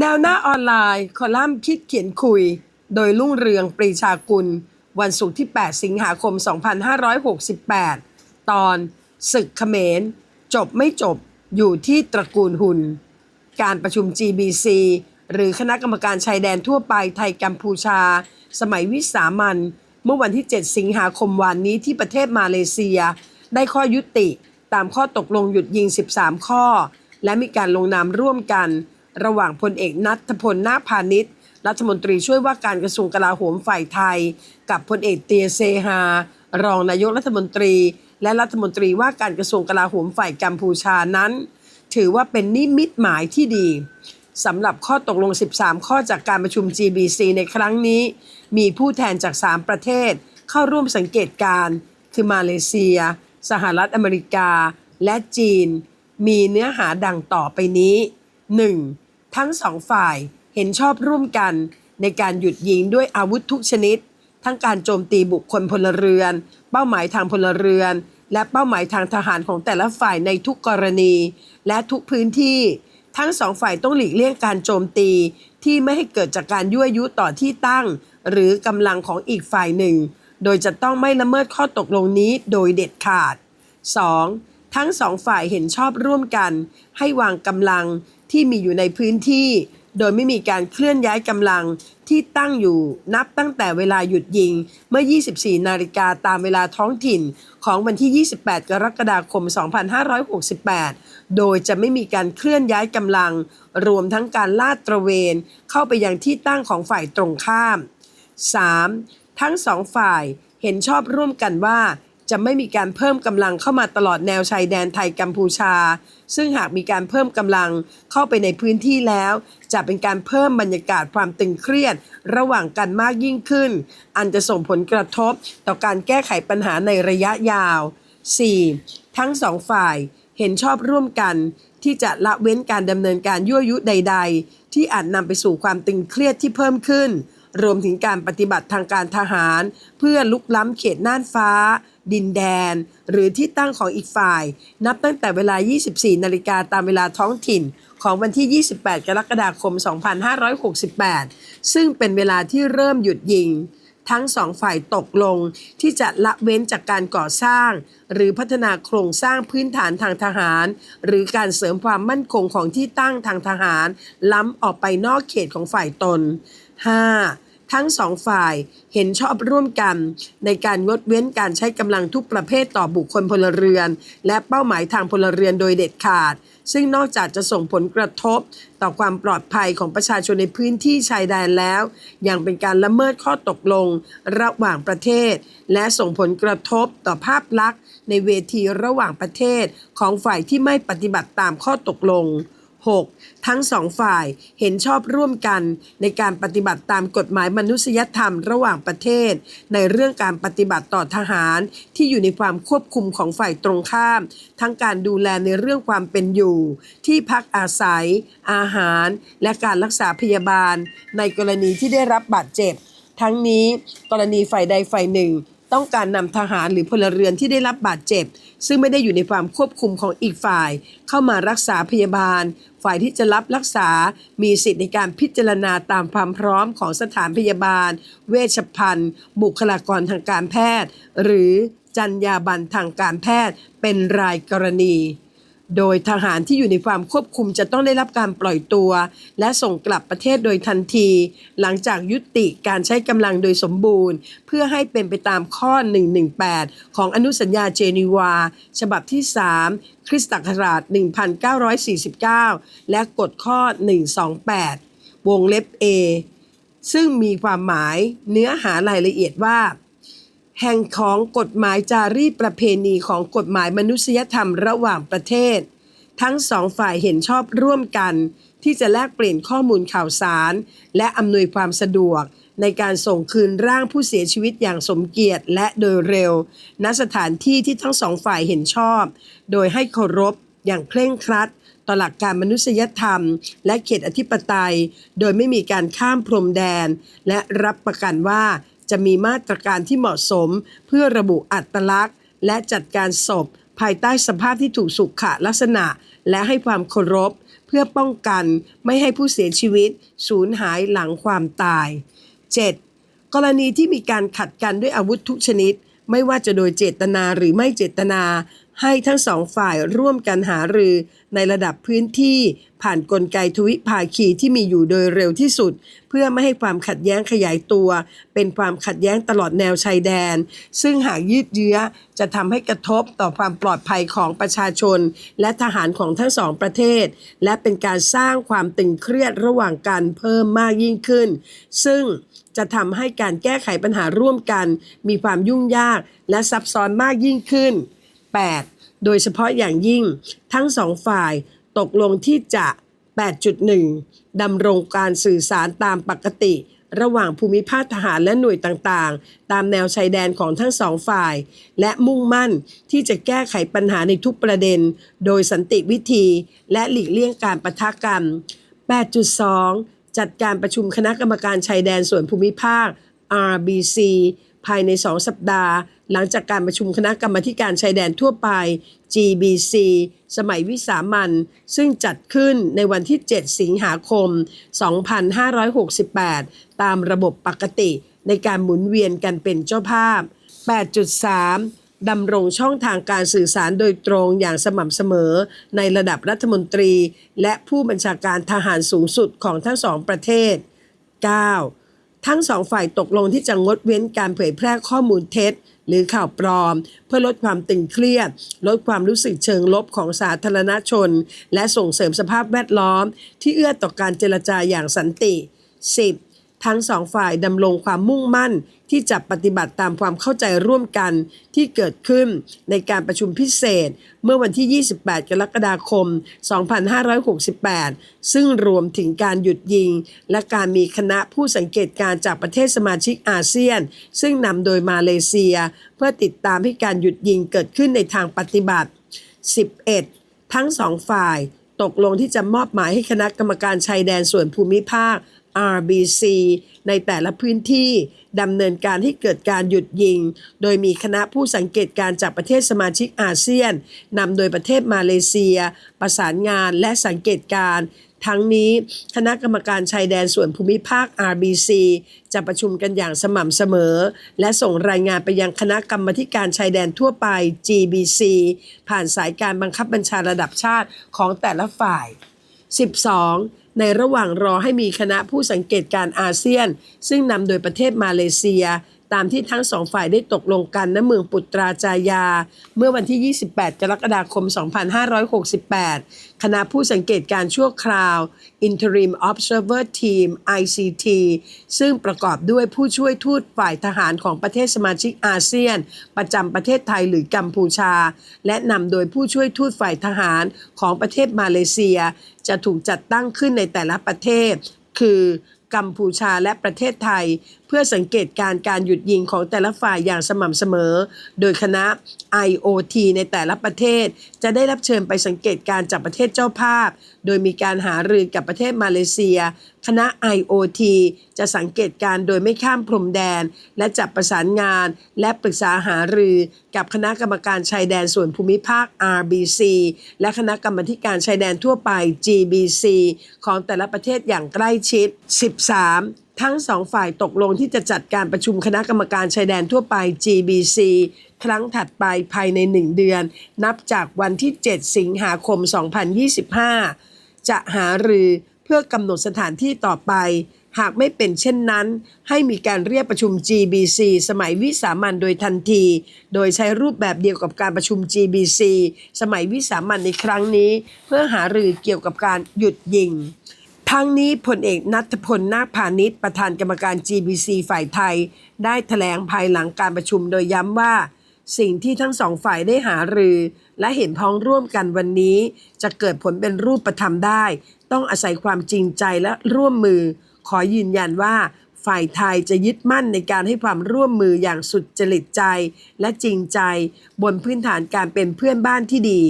แนวหน้าออนไลน์ คอลัมน์คิดเขียนคุย โดยลุ่งเรืองปรีชากุล วันศุกร์ที่ 8 สิงหาคม 2568 ตอนศึกเขมร จบไม่จบอยู่ที่ตระกูลหุน การประชุม GBC หรือคณะกรรมการชายแดนทั่วไปไทยกัมพูชา สมัยวิสามันเมื่อวันที่ 7 สิงหาคมวันนี้ที่ประเทศมาเลเซีย ได้ข้อยุติ ตามข้อตกลงหยุดยิง 13 ข้อ และมีการลงนามร่วมกัน ระหว่างพลเอกนัทพลนาพาณิชย์รัฐมนตรีช่วยว่าการกระทรวงกลาโหมฝ่ายไทย กับพลเอกเตียเซฮา รองนายกรัฐมนตรี และรัฐมนตรีว่าการกระทรวงกลาโหมฝ่ายกัมพูชานั้น ถือว่าเป็นนิมิตหมายที่ดีสำหรับข้อตกลง 13 ข้อจากการประชุม GBC ในครั้งนี้ มีผู้แทนจาก 3 ประเทศ เข้าร่วมสังเกตการคือมาเลเซีย สหรัฐอเมริกา และจีน มีเนื้อหาดังต่อไปนี้ 1. ทั้งสองฝ่ายเห็นชอบร่วมกัน ในการหยุดยิงด้วยอาวุธทุกชนิด ทั้งการโจมตีบุคคลพลเรือน เป้าหมายทางพลเรือน และเป้าหมายทางทหารของแต่ละฝ่ายในทุกกรณี และทุกพื้นที่ ทั้งสองฝ่ายต้องหลีกเลี่ยงการโจมตีที่ไม่ให้เกิดจากการยั่วยุต่อที่ตั้ง หรือกำลังของอีกฝ่ายหนึ่ง โดยจะต้องไม่ละเมิดข้อตกลงนี้โดยเด็ดขาด 2. ทั้งสองฝ่ายเห็นชอบร่วมกัน ให้วางกำลังที่มีอยู่ในพื้นที่ โดยไม่มีการเคลื่อนย้ายกำลังที่ตั้งอยู่นับตั้งแต่เวลาหยุดยิงเมื่อ 24 นาฬิกาตามเวลาท้องถิ่นของวันที่ 28 กรกฎาคม 2568 โดยจะไม่มีการเคลื่อนย้ายกำลัง รวมทั้งการลาดตระเวน เข้าไปยังที่ตั้งของฝ่ายตรงข้าม 3. ทั้งสองฝ่ายเห็นชอบร่วมกันว่า จะไม่มีการเพิ่มกำลังเข้ามาตลอดแนวชายแดนไทยกัมพูชา ซึ่งหากมีการเพิ่มกำลังเข้าไปในพื้นที่แล้ว จะเป็นการเพิ่มบรรยากาศความตึงเครียด ระหว่างกันมากยิ่งขึ้น อันจะส่งผลกระทบต่อการแก้ไขปัญหาในระยะยาว 4. ทั้งสองฝ่ายเห็นชอบร่วมกันที่จะละเว้นการดำเนินการยั่วยุใด ๆ ที่อาจนำไปสู่ความตึงเครียดที่เพิ่มขึ้น รวมถึงการปฏิบัติทางการทหาร เพื่อลุกล้ำเขตน่านฟ้า ดินแดน หรือที่ตั้งของอีกฝ่าย นับตั้งแต่เวลา 24 นาฬิกาตามเวลาท้องถิ่นของวันที่ 28 กรกฎาคม 2568 ซึ่งเป็นเวลาที่เริ่มหยุดยิง ทั้งสองฝ่ายตกลงที่จะละเว้นจากการก่อสร้าง หรือพัฒนาโครงสร้างพื้นฐานทางทหาร หรือการเสริมความมั่นคงของที่ตั้งทางทหาร ล้ำออกไปนอกเขตของฝ่ายตน 5. ทั้งสองฝ่ายเห็นชอบร่วมกัน ในการงดเว้นการใช้กำลังทุกประเภทต่อบุคคลพลเรือน และเป้าหมายทางพลเรือนโดยเด็ดขาด ซึ่งนอกจากจะส่งผลกระทบ ต่อความปลอดภัยของประชาชนในพื้นที่ชายแดนแล้ว ยังเป็นการละเมิดข้อตกลงระหว่างประเทศ และส่งผลกระทบต่อภาพลักษณ์ ในเวทีระหว่างประเทศของฝ่ายที่ไม่ปฏิบัติตามข้อตกลง 6. ทั้งสองฝ่ายเห็นชอบร่วมกันในการปฏิบัติตามกฎหมายมนุษยธรรมระหว่างประเทศ ในเรื่องการปฏิบัติต่อทหาร ที่อยู่ในความควบคุมของฝ่ายตรงข้าม ทั้งการดูแลในเรื่องความเป็นอยู่ ที่พักอาศัย อาหาร และการรักษาพยาบาล ในกรณีที่ได้รับบาดเจ็บ ทั้งนี้กรณีฝ่ายใดฝ่ายหนึ่ง ต้องการนำทหารหรือพลเรือนที่ได้รับบาดเจ็บ ซึ่งไม่ได้อยู่ในความควบคุมของอีกฝ่าย เข้ามารักษาพยาบาล ฝ่ายที่จะรับรักษา มีสิทธิในการพิจารณาตามความพร้อมของสถานพยาบาล เวชภัณฑ์ บุคลากรทางการแพทย์ หรือจรรยาบรรณทางการแพทย์เป็นรายกรณี โดยทหารที่อยู่ในความควบคุมจะต้องได้รับการปล่อยตัว และส่งกลับประเทศโดยทันที หลังจากยุติการใช้กำลังโดยสมบูรณ์ เพื่อให้เป็นไปตามข้อ 118 ของอนุสัญญาเจนีวา ฉบับที่ 3 คริสตศักราช 1949 และกฎข้อ 128 วงเล็บ A ซึ่งมีความหมายเนื้อหารายละเอียดว่า แห่งของกฎหมายจารีตประเพณีของกฎหมายมนุษยธรรมระหว่างประเทศ ทั้งสองฝ่ายเห็นชอบร่วมกัน ที่จะแลกเปลี่ยนข้อมูลข่าวสาร และอำนวยความสะดวก ในการส่งคืนร่างผู้เสียชีวิตอย่างสมเกียรติและโดยเร็ว ณสถานที่ที่ทั้งสองฝ่ายเห็นชอบ โดยให้เคารพอย่างเคร่งครัดต่อหลักการมนุษยธรรม และเขตอธิปไตย โดยไม่มีการข้ามพรมแดน และรับประกันว่า จะมีมาตรการที่เหมาะสม เพื่อระบุอัตลักษณ์ และจัดการศพ ภายใต้สภาพที่ถูกสุขลักษณะ และให้ความเคารพเพื่อพื่อป้องกันไม่ให้ผู้เสียชีวิต สูญหายหลังความตาย 7. กรณีที่มีการขัดกันด้วยอาวุธทุกชนิด ไม่ว่าจะโดยเจตนาหรือไม่เจตนาให้ทั้งสองฝ่ายร่วมกันหารือในระดับพื้นที่ ผ่านนกลไกทวิภาคีที่มีอยู่โดยเร็วที่สุด เพื่อไม่ให้ความขัดแย้งขยายตัว เป็นความขัดแย้งตลอดแนวชายแดน ซึ่งหากยืดเยื้อจะทำให้กระทบต่อความปลอดภัยของประชาชน และทหารของทั้งสองประเทศ และเป็นการสร้างความตึงเครียดระหว่างกันเพิ่มมากยิ่งขึ้น ซึ่งจะทำให้การแก้ไขปัญหาร่วมกัน มีความยุ่งยากและซับซ้อนมากยิ่งขึ้น 8. โดยเฉพาะอย่างยิ่งทั้งสองฝ่าย ตกลงที่จะ 8.1 ดำรงการสื่อสารตามปกติ ระหว่างภูมิภาคทหารและหน่วยต่างๆ ตามแนวชายแดนของทั้งสองฝ่าย และมุ่งมั่นที่จะแก้ไขปัญหาในทุกประเด็น โดยสันติวิธีและหลีกเลี่ยงการปะทะกัน 8.2 จัดการประชุมคณะกรรมการชายแดนส่วนภูมิภาค RBC ภายใน 2 สัปดาห์ หลังจากการประชุมคณะกรรมการชายแดนทั่วไป GBC สมัยวิสามันซึ่งจัดขึ้นในวันที่ 7 สิงหาคม 2568 ตามระบบปกติในการหมุนเวียนกันเป็นเจ้าภาพ 8.3ดำรงช่องทางการสื่อสารโดยตรงอย่างสม่ำเสมอ ในระดับรัฐมนตรี และผู้บัญชาการทหารสูงสุดของทั้งสองประเทศ 9. ทั้งสองฝ่ายตกลงที่จะงดเว้นการเผยแพร่ข้อมูลเท็จ หรือข่าวปลอม เพื่อลดความตึงเครียด ลดความรู้สึกเชิงลบของสาธารณชน และส่งเสริมสภาพแวดล้อม ที่เอื้อต่อการเจรจาอย่างสันติ 10. ทั้งสองฝ่ายดำรงความมุ่งมั่นที่จะปฏิบัติตามความเข้าใจร่วมกันที่เกิดขึ้นในการประชุมพิเศษ เมื่อวันที่ 28 กรกฎาคม 2568 ซึ่งรวมถึงการหยุดยิง และการมีคณะผู้สังเกตการณ์จากประเทศสมาชิกอาเซียน ซึ่งนำโดยมาเลเซีย เพื่อติดตามให้การหยุดยิงเกิดขึ้นในทางปฏิบัติ 11. ทั้งสองฝ่ายตกลงที่จะมอบหมายให้คณะกรรมการชายแดนส่วนภูมิภาค RBC ในแต่ละพื้นที่ดำเนินการให้เกิดการหยุดยิง โดยมีคณะผู้สังเกตการณ์จากประเทศสมาชิกอาเซียนนำโดยประเทศมาเลเซีย ประสานงานและสังเกตการณ์ทั้งนี้คณะกรรมการชายแดนส่วนภูมิภาค RBC จะประชุมกันอย่างสม่ำเสมอ และส่งรายงานไปยังคณะกรรมการชายแดนทั่วไป GBC ผ่านสายการบังคับบัญชาระดับชาติของแต่ละฝ่าย 12. ในระหว่างรอให้มีคณะผู้สังเกตการอาเซียน ซึ่งนำโดยประเทศมาเลเซีย ตามที่ทั้งสองฝ่ายได้ตกลงกันณเมืองปุตราจายา เมื่อวันที่ 28 กรกฎาคม 2568 คณะผู้สังเกตการชั่วคราว Interim Observer Team ICT ซึ่งประกอบด้วยผู้ช่วยทูตฝ่ายทหารของประเทศสมาชิกอาเซียน ประจำประเทศไทยหรือกัมพูชา และนำโดยผู้ช่วยทูตฝ่ายทหารของประเทศมาเลเซีย จะถูกจัดตั้งขึ้นในแต่ละประเทศ คือ กัมพูชาและประเทศไทย เพื่อสังเกตการการหยุดยิงของแต่ละฝ่ายอย่างสม่ำเสมอ โดยคณะ IOT ในแต่ละประเทศ จะได้รับเชิญไปสังเกตการจากประเทศเจ้าภาพ โดยมีการหารือกับประเทศมาเลเซีย คณะ IOT จะสังเกตการโดยไม่ข้ามพรมแดน และจับประสานงาน และปรึกษาหารือกับคณะกรรมการชายแดนส่วนภูมิภาค RBC และคณะกรรมธิการชายแดนทั่วไป GBC ของแต่ละประเทศอย่างใกล้ชิด 13ทั้งสองฝ่ายตกลงที่จะจัดการประชุมคณะกรรมการชายแดนทั่วไป GBC ครั้งถัดไปภายใน 1 เดือน นับจากวันที่ 7 สิงหาคม 2025 จะหารือ เพื่อกำหนดสถานที่ต่อไป หากไม่เป็นเช่นนั้น ให้มีการเรียกประชุม GBC สมัยวิสามันโดยทันที โดยใช้รูปแบบเดียวกับการประชุม GBC สมัยวิสามันในครั้งนี้ เพื่อหารือเกี่ยวกับการหยุดยิงทั้งนี้พลเอกนัทพลนาคพาณิชย์ประธานกรรมการ GBC ฝ่ายไทย ได้แถลงภายหลังการประชุมโดยย้ำว่า สิ่งที่ทั้งสองฝ่ายได้หารือ และเห็นพ้องร่วมกันวันนี้ จะเกิดผลเป็นรูปธรรมได้ ต้องอาศัยความจริงใจและร่วมมือ ขอยืนยันว่าฝ่ายไทยจะยึดมั่นในการให้ความร่วมมืออย่างสุดจริตใจและจริงใจ บนพื้นฐานการเป็นเพื่อนบ้านที่ดี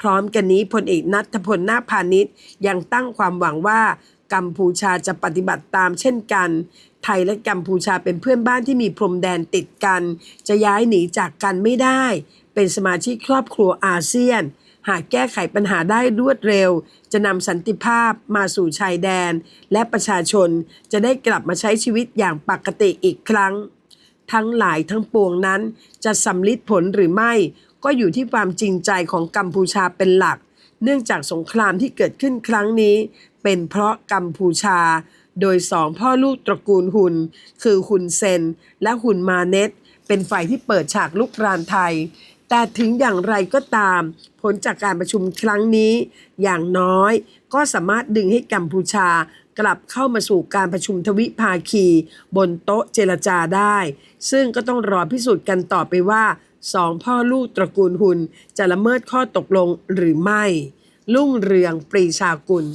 พร้อมกันนี้พลเอกนัทพลนาพาณิชย์ยังตั้งความหวังว่า กัมพูชาจะปฏิบัติตามเช่นกัน ไทยและกัมพูชาเป็นเพื่อนบ้านที่มีพรมแดนติดกัน จะย้ายหนีจากกันไม่ได้ เป็นสมาชิกครอบครัวอาเซียน หากแก้ไขปัญหาได้รวดเร็ว จะนำสันติภาพมาสู่ชายแดน และประชาชนจะได้กลับมาใช้ชีวิตอย่างปกติอีกครั้ง ทั้งหลายทั้งปวงนั้น จะสำลิดผลหรือไม่ ก็อยู่ที่ความจริงใจของกัมพูชาเป็นหลักเนื่องจากสงครามที่เกิดขึ้นครั้งนี้ เป็นเพราะกัมพูชา โดยสองพ่อลูกตระกูลหุน คือหุนเซน และหุนมาเน็ต เป็นฝ่ายที่เปิดฉากลุกรานไทย แต่ถึงอย่างไรก็ตาม ผลจากการประชุมครั้งนี้ อย่างน้อยก็สามารถดึงให้กัมพูชากลับเข้ามาสู่การประชุมทวิภาคี บนโต๊ะเจรจาได้ ซึ่งก็ต้องรอพิสูจน์กันต่อไปว่าสองพ่อลูกตระกูลหุนจะละเมิดข้อตกลงหรือไม่ ลุ่งเรืองปรีชากุล